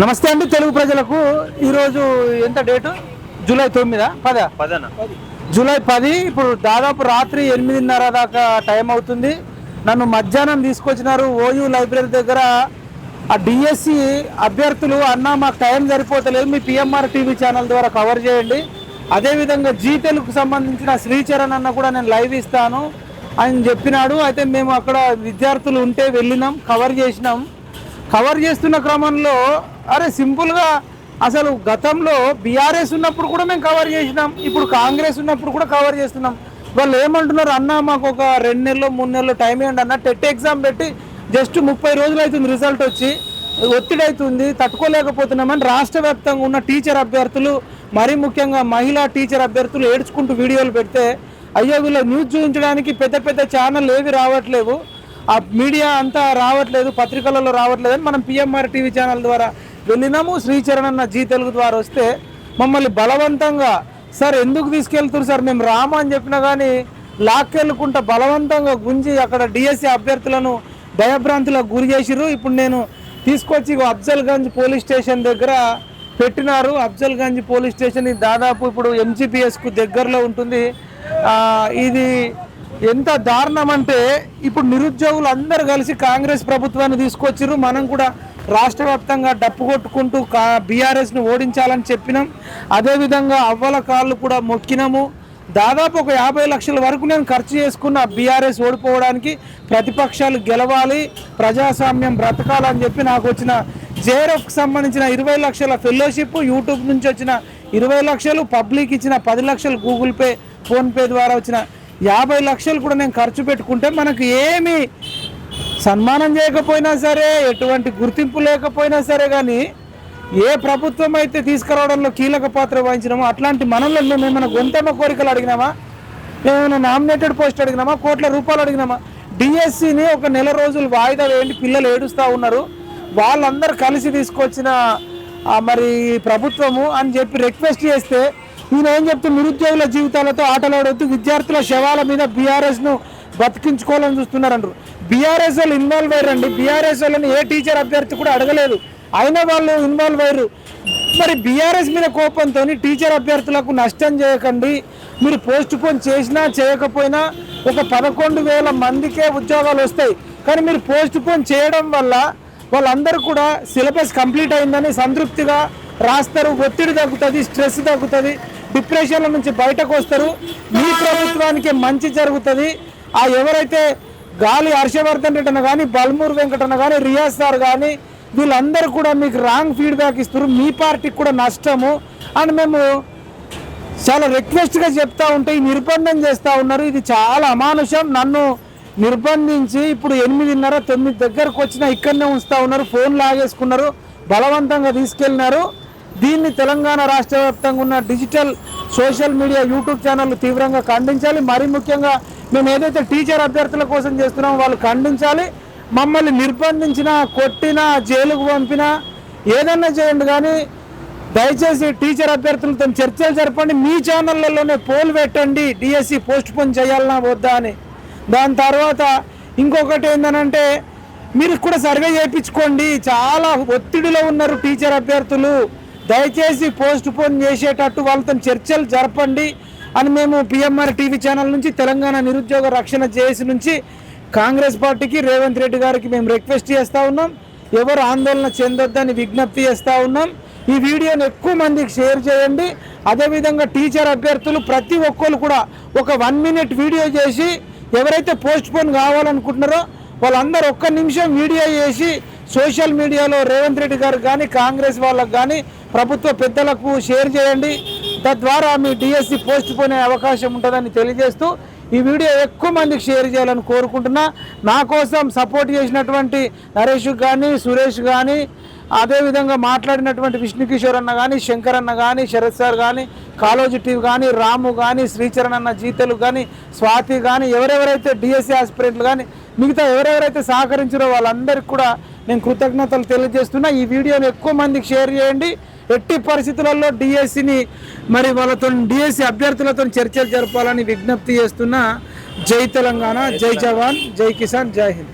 నమస్తే అండి తెలుగు ప్రజలకు. ఈరోజు ఎంత డేటు? జూలై తొమ్మిదా? పదా? పదన? జూలై పది. ఇప్పుడు దాదాపు రాత్రి ఎనిమిదిన్నర దాకా టైం అవుతుంది. నన్ను మధ్యాహ్నం తీసుకొచ్చినారు ఓయూ లైబ్రరీ దగ్గర. ఆ డిఎస్సి అభ్యర్థులు అన్న మాకు టైం సరిపోతలేదు. మీ పిఎంఆర్ టీవీ ఛానల్ ద్వారా కవర్ చేయండి. అదేవిధంగా జీ తెలుగుకు సంబంధించిన శ్రీచరణ్ అన్న కూడా నేను లైవ్ ఇస్తాను ఆయన చెప్పినాడు. అయితే మేము అక్కడ విద్యార్థులు ఉంటే వెళ్ళినాం కవర్ చేసినాం. కవర్ చేస్తున్న క్రమంలో అరే సింపుల్గా అసలు గతంలో బీఆర్ఎస్ ఉన్నప్పుడు కూడా మేము కవర్ చేసినాం. ఇప్పుడు కాంగ్రెస్ ఉన్నప్పుడు కూడా కవర్ చేస్తున్నాం. వాళ్ళు ఏమంటున్నారు? అన్న మాకు ఒక రెండు నెలలు మూడు నెలలు టైం ఇవ్వండి అన్న. టెట్ ఎగ్జామ్ పెట్టి జస్ట్ ముప్పై రోజులు అవుతుంది రిజల్ట్ వచ్చి. ఒత్తిడి అవుతుంది తట్టుకోలేకపోతున్నామని రాష్ట్ర వ్యాప్తంగా ఉన్న టీచర్ అభ్యర్థులు మరీ ముఖ్యంగా మహిళా టీచర్ అభ్యర్థులు ఏడ్చుకుంటూ వీడియోలు పెడితే అయ్యో వీళ్ళ న్యూస్ చూపించడానికి పెద్ద పెద్ద ఛానల్ ఏవి రావట్లేవు. ఆ మీడియా అంతా రావట్లేదు పత్రికలలో రావట్లేదు అని మనం పిఎంఆర్ టీవీ ఛానల్ ద్వారా వెళ్ళినాము. శ్రీచరణ్ అన్న జీ తెలుగు ద్వారా వస్తే మమ్మల్ని బలవంతంగా సార్ ఎందుకు తీసుకెళ్తున్నారు సార్? మేము రాము అని చెప్పినా కానీ లాక్కెళ్ళుకుంటా బలవంతంగా గుంజి అక్కడ డిఎస్సి అభ్యర్థులను భయభ్రాంతులకు గురి చేసిర్రు. ఇప్పుడు నేను తీసుకొచ్చి అఫ్జల్గంజ్ పోలీస్ స్టేషన్ దగ్గర పెట్టినారు. అఫ్జల్గంజ్ పోలీస్ స్టేషన్ దాదాపు ఇప్పుడు ఎంజీపీఎస్కు దగ్గరలో ఉంటుంది. ఇది ఎంత దారుణం అంటే ఇప్పుడు నిరుద్యోగులు అందరు కలిసి కాంగ్రెస్ ప్రభుత్వాన్ని తీసుకొచ్చిర్రు. మనం కూడా రాష్ట్ర వ్యాప్తంగా డప్పు కొట్టుకుంటూ కా బీఆర్ఎస్ను ఓడించాలని చెప్పినాం. అదేవిధంగా అవ్వల కాళ్ళు కూడా మొక్కినాము. దాదాపు ఒక యాభై లక్షల వరకు నేను ఖర్చు చేసుకున్న బీఆర్ఎస్ ఓడిపోవడానికి ప్రతిపక్షాలు గెలవాలి ప్రజాస్వామ్యం బ్రతకాలని చెప్పి నాకు వచ్చిన జేఆర్ఎఫ్కి సంబంధించిన ఇరవై లక్షల ఫెలోషిప్ యూట్యూబ్ నుంచి వచ్చిన ఇరవై లక్షలు పబ్లిక్ ఇచ్చిన పది లక్షలు గూగుల్ పే ఫోన్పే ద్వారా వచ్చిన యాభై లక్షలు కూడా నేను ఖర్చు పెట్టుకుంటే మనకు ఏమి సన్మానం చేయకపోయినా సరే ఎటువంటి గుర్తింపు లేకపోయినా సరే కానీ ఏ ప్రభుత్వం అయితే తీసుకురావడంలో కీలక పాత్ర వహించినామో అట్లాంటి మనల్ని మేము ఏమైనా గొంతమ్మ కోరికలు అడిగినామా? ఏమైనా నామినేటెడ్ పోస్ట్ అడిగినామా? కోట్ల రూపాయలు అడిగినామా? డిఎస్సిని ఒక నెల రోజులు వాయిదా వేయండి పిల్లలు ఏడుస్తూ ఉన్నారు. వాళ్ళందరూ కలిసి తీసుకొచ్చిన మరి ప్రభుత్వము అని చెప్పి రిక్వెస్ట్ చేస్తే ఈయన ఏం చెప్తే నిరుద్యోగుల జీవితాలతో ఆటలాడొద్దు విద్యార్థుల శవాల మీద బీఆర్ఎస్ను బతికించుకోవాలని చూస్తున్నారంటారు. బీఆర్ఎస్ వాళ్ళు ఇన్వాల్వ్ అయ్యారండి. బీఆర్ఎస్ వాళ్ళని ఏ టీచర్ అభ్యర్థి కూడా అడగలేదు. అయినా వాళ్ళు ఇన్వాల్వ్ అయ్యారు. మరి బీఆర్ఎస్ మీద కోపంతో టీచర్ అభ్యర్థులకు నష్టం చేయకండి. మీరు పోస్ట్ పోన్ చేసినా చేయకపోయినా ఒక పదకొండు వేల మందికే ఉద్యోగాలు వస్తాయి. కానీ మీరు పోస్ట్ పోన్ చేయడం వల్ల వాళ్ళందరూ కూడా సిలబస్ కంప్లీట్ అయిందని సంతృప్తిగా రాస్తారు. ఒత్తిడి తగ్గుతుంది స్ట్రెస్ తగ్గుతుంది. డిప్రెషన్ల నుంచి బయటకు వస్తారు. మీ ప్రభుత్వానికి మంచి జరుగుతుంది. ఆ ఎవరైతే గాలి హర్షవర్ధన్ రెడ్డి అన్న కానీ బల్మూర్ వెంకటన్న కానీ రియాజ్ సార్ కానీ వీళ్ళందరూ కూడా మీకు రాంగ్ ఫీడ్బ్యాక్ ఇస్తారు మీ పార్టీకి కూడా నష్టము. అని మేము చాలా రిక్వెస్ట్గా చెప్తా ఉంటే ఈ నిర్బంధం చేస్తూ ఉన్నారు. ఇది చాలా అమానుషం. నన్ను నిర్బంధించి ఇప్పుడు ఎనిమిదిన్నర తొమ్మిది దగ్గరకు వచ్చిన ఇక్కడనే ఉంచుతా ఉన్నారు. ఫోన్ లాగేసుకున్నారు. బలవంతంగా తీసుకెళ్ళినారు. దీన్ని తెలంగాణ రాష్ట్ర వ్యాప్తంగా ఉన్న డిజిటల్ సోషల్ మీడియా యూట్యూబ్ ఛానళ్ళు తీవ్రంగా ఖండించాలి. మరీ ముఖ్యంగా మేము ఏదైతే టీచర్ అభ్యర్థుల కోసం చేస్తున్నామో వాళ్ళు ఖండించాలి. మమ్మల్ని నిర్బంధించినా కొట్టినా జైలుకు పంపినా ఏదన్నా చేయండి కానీ దయచేసి టీచర్ అభ్యర్థులతో చర్చలు జరపండి. మీ ఛానళ్ళలోనే పోల్ పెట్టండి. డిఎస్సి పోస్ట్ పోన్ చేయాలన్నా వద్దా అని. దాని తర్వాత ఇంకొకటి ఏంటనంటే మీరు కూడా సర్వే చేయించుకోండి. చాలా ఒత్తిడిలో ఉన్నారు టీచర్ అభ్యర్థులు. దయచేసి పోస్ట్ పోన్ చేసేటట్టు వాళ్ళతో చర్చలు జరపండి అని మేము పిఎంఆర్ టీవీ ఛానల్ నుంచి తెలంగాణ నిరుద్యోగ రక్షణ జేఏసీ నుంచి కాంగ్రెస్ పార్టీకి రేవంత్ రెడ్డి గారికి మేము రిక్వెస్ట్ చేస్తూ ఉన్నాం. ఎవరు ఆందోళన చెందొద్దని విజ్ఞప్తి చేస్తూ ఉన్నాం. ఈ వీడియోని ఎక్కువ మందికి షేర్ చేయండి. అదేవిధంగా టీచర్ అభ్యర్థులు ప్రతి ఒక్కరు కూడా ఒక వన్ మినిట్ వీడియో చేసి ఎవరైతే పోస్ట్ పోన్ కావాలనుకుంటున్నారో వాళ్ళందరూ ఒక్క నిమిషం వీడియో చేసి సోషల్ మీడియాలో రేవంత్ రెడ్డి గారు కానీ కాంగ్రెస్ వాళ్ళకు కానీ ప్రభుత్వ పెద్దలకు షేర్ చేయండి. తద్వారా మీ డిఎస్సి పోస్ట్ పోనే అవకాశం ఉంటుందని తెలియజేస్తూ ఈ వీడియో ఎక్కువ మందికి షేర్ చేయాలని కోరుకుంటున్నా. నా కోసం సపోర్ట్ చేసినటువంటి నరేష్ కానీ సురేష్ కానీ అదేవిధంగా మాట్లాడినటువంటి విష్ణు కిషోర్ అన్న కానీ శంకర్ అన్న కానీ శరత్ సార్ కానీ కాలోజీ టీవీ కానీ రాము కానీ శ్రీచరణ్ అన్న జీతలు కానీ స్వాతి కానీ ఎవరెవరైతే డిఎస్సి ఆస్పిరెంట్లు కానీ మిగతా ఎవరెవరైతే సహకరించారో వాళ్ళందరికీ కూడా నేను కృతజ్ఞతలు తెలియజేస్తున్నా. ఈ వీడియోని ఎక్కువ మందికి షేర్ చేయండి. ఎట్టి పరిస్థితులలో డిఎస్సిని మరి వాళ్ళతో డిఎస్సి అభ్యర్థులతో చర్చలు జరపాలని విజ్ఞప్తి చేస్తున్నా జై తెలంగాణ జై జవాన్ జై కిసాన్ జై హింద్.